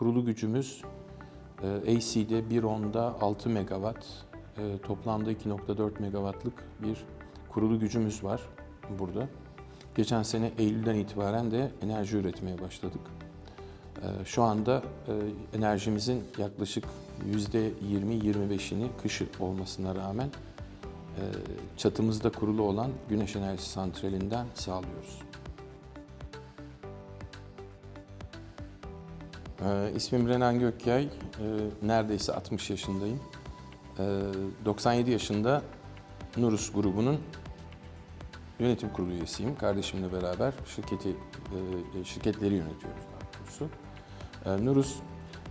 kurulu gücümüz AC'de 1.10'da 6 megawatt, e, toplamda 2.4 megawattlık bir kurulu gücümüz var burada. Geçen sene Eylül'den itibaren de enerji üretmeye başladık. E, Şu anda e, enerjimizin yaklaşık %20-25'ini kış olmasına rağmen e, çatımızda kurulu olan güneş enerjisi santralinden sağlıyoruz. Ee, ismim Renan Gökyay. Ee, neredeyse 60 yaşındayım. Ee, 97 yaşında Nurus grubunun yönetim kurulu üyesiyim. Kardeşimle beraber şirketi e, şirketleri yönetiyoruz daha doğrusu. Ee, Nurus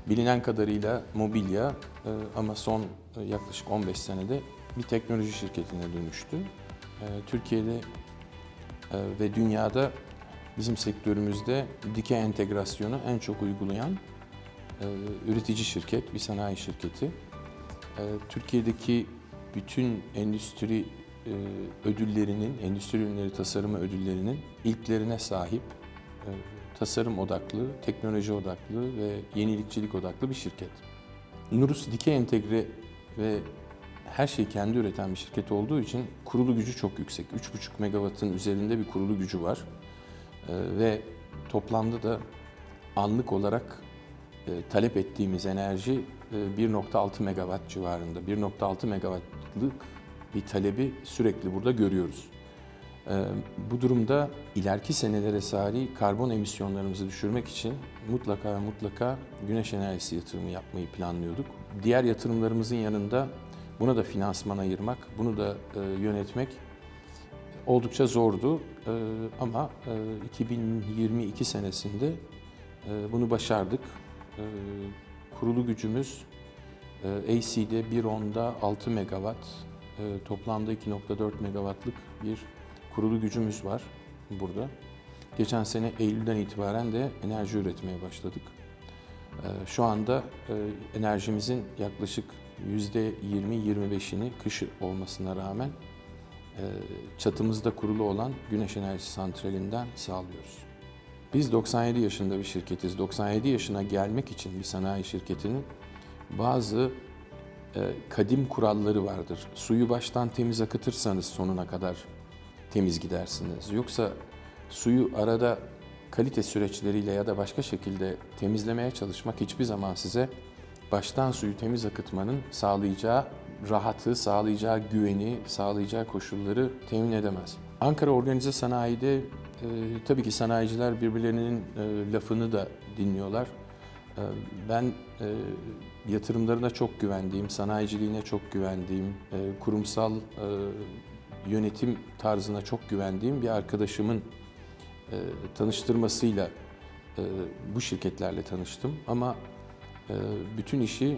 bilinen kadarıyla mobilya e, ama son e, yaklaşık 15 senede bir teknoloji şirketine dönüştü. Ee, Türkiye'de e, ve dünyada bizim sektörümüzde dikey entegrasyonu en çok uygulayan e, üretici şirket, bir sanayi şirketi. E, Türkiye'deki bütün endüstri e, ödüllerinin, endüstri ürünleri tasarımı ödüllerinin ilklerine sahip, e, tasarım odaklı, teknoloji odaklı ve yenilikçilik odaklı bir şirket. Nurus dikey entegre ve her şeyi kendi üreten bir şirket olduğu için kurulu gücü çok yüksek. 3,5 megawattın üzerinde bir kurulu gücü var. Ee, ve toplamda da anlık olarak e, talep ettiğimiz enerji e, 1.6 megawatt civarında. 1.6 megawattlık bir talebi sürekli burada görüyoruz. Ee, bu durumda ileriki senelere sari karbon emisyonlarımızı düşürmek için mutlaka ve mutlaka güneş enerjisi yatırımı yapmayı planlıyorduk. Diğer yatırımlarımızın yanında buna da finansman ayırmak, bunu da e, yönetmek oldukça zordu Ee, ama e, 2022 senesinde e, bunu başardık. Ee, kurulu gücümüz e, AC'de 1.10'da 6 megawatt, e, toplamda 2.4 megawattlık bir kurulu gücümüz var burada. Geçen sene Eylül'den itibaren de enerji üretmeye başladık. Ee, Şu anda e, enerjimizin yaklaşık %20-25'ini kış olmasına rağmen e, çatımızda kurulu olan güneş enerjisi santralinden sağlıyoruz. Biz 97 yaşında bir şirketiz. 97 yaşına gelmek için bir sanayi şirketinin bazı e, kadim kuralları vardır. Suyu baştan temiz akıtırsanız sonuna kadar temiz gidersiniz. Yoksa suyu arada kalite süreçleriyle ya da başka şekilde temizlemeye çalışmak hiçbir zaman size baştan suyu temiz akıtmanın sağlayacağı rahatı, sağlayacağı güveni, sağlayacağı koşulları temin edemez. Ankara Organize Sanayi'de e, tabii ki sanayiciler birbirlerinin e, lafını da dinliyorlar. E, ben e, yatırımlarına çok güvendiğim, sanayiciliğine çok güvendiğim, e, kurumsal e, yönetim tarzına çok güvendiğim bir arkadaşımın e, tanıştırmasıyla e, bu şirketlerle tanıştım. Ama e, bütün işi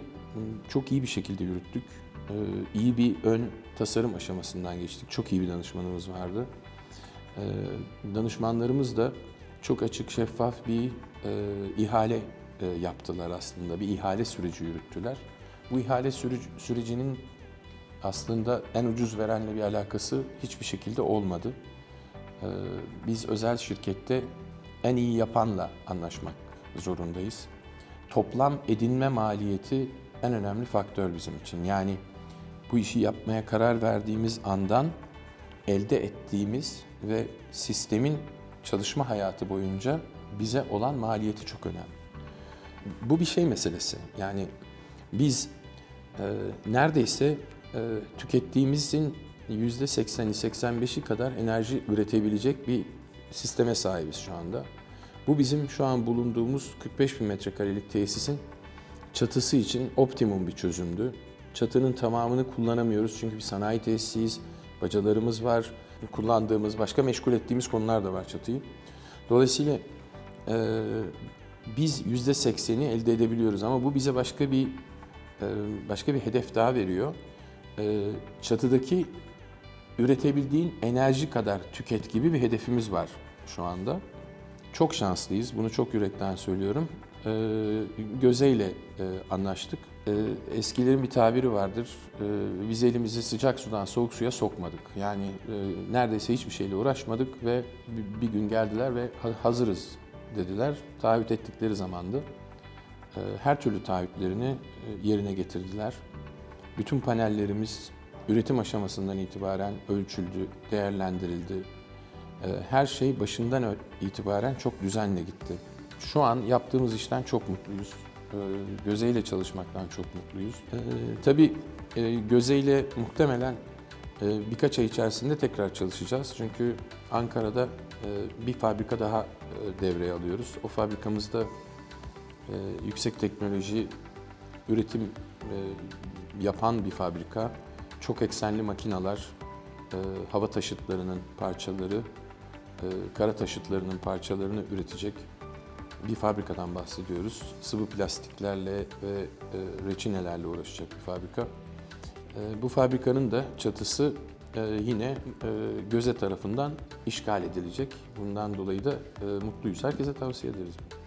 çok iyi bir şekilde yürüttük. E, iyi bir ön tasarım aşamasından geçtik. Çok iyi bir danışmanımız vardı. E, danışmanlarımız da çok açık, şeffaf bir e, ihale e, yaptılar aslında. Bir ihale süreci yürüttüler. Bu ihale süreci, sürecinin aslında en ucuz verenle bir alakası hiçbir şekilde olmadı. Ee, Biz özel şirkette en iyi yapanla anlaşmak zorundayız. Toplam edinme maliyeti en önemli faktör bizim için. Yani bu işi yapmaya karar verdiğimiz andan elde ettiğimiz ve sistemin çalışma hayatı boyunca bize olan maliyeti çok önemli. Bu bir şey meselesi. Yani biz e, neredeyse e, tükettiğimizin %80'i 85'i kadar enerji üretebilecek bir sisteme sahibiz şu anda. Bu bizim şu an bulunduğumuz 45 bin metrekarelik tesisin çatısı için optimum bir çözümdü. Çatının tamamını kullanamıyoruz çünkü bir sanayi tesisiyiz, bacalarımız var, kullandığımız, başka meşgul ettiğimiz konular da var çatıyı. Dolayısıyla e, biz %80'i elde edebiliyoruz ama bu bize başka bir e, başka bir hedef daha veriyor. E, çatıdaki üretebildiğin enerji kadar tüket gibi bir hedefimiz var şu anda. Çok şanslıyız. Bunu çok yürekten söylüyorum. Ee, Göze'yle e, anlaştık. Ee, eskilerin bir tabiri vardır. Ee, biz elimizi sıcak sudan soğuk suya sokmadık. Yani e, neredeyse hiçbir şeyle uğraşmadık ve bir, gün geldiler ve "Ha- hazırız dediler. Taahhüt ettikleri zamandı. e, her türlü taahhütlerini e, yerine getirdiler. Bütün panellerimiz üretim aşamasından itibaren ölçüldü, değerlendirildi. Her şey başından itibaren çok düzenle gitti. Şu an yaptığımız işten çok mutluyuz. E, Göze ile çalışmaktan çok mutluyuz. E, Tabii e, Göze ile muhtemelen e, birkaç ay içerisinde tekrar çalışacağız. Çünkü Ankara'da bir fabrika daha devreye alıyoruz. O fabrikamızda yüksek teknoloji üretim yapan bir fabrika. Çok eksenli makinalar, hava taşıtlarının parçaları, kara taşıtlarının parçalarını üretecek bir fabrikadan bahsediyoruz. Sıvı plastiklerle ve e, reçinelerle uğraşacak bir fabrika. E, Bu fabrikanın da çatısı e, yine göze tarafından işgal edilecek. Bundan dolayı da mutluyuz. Herkese tavsiye ederiz. bunu.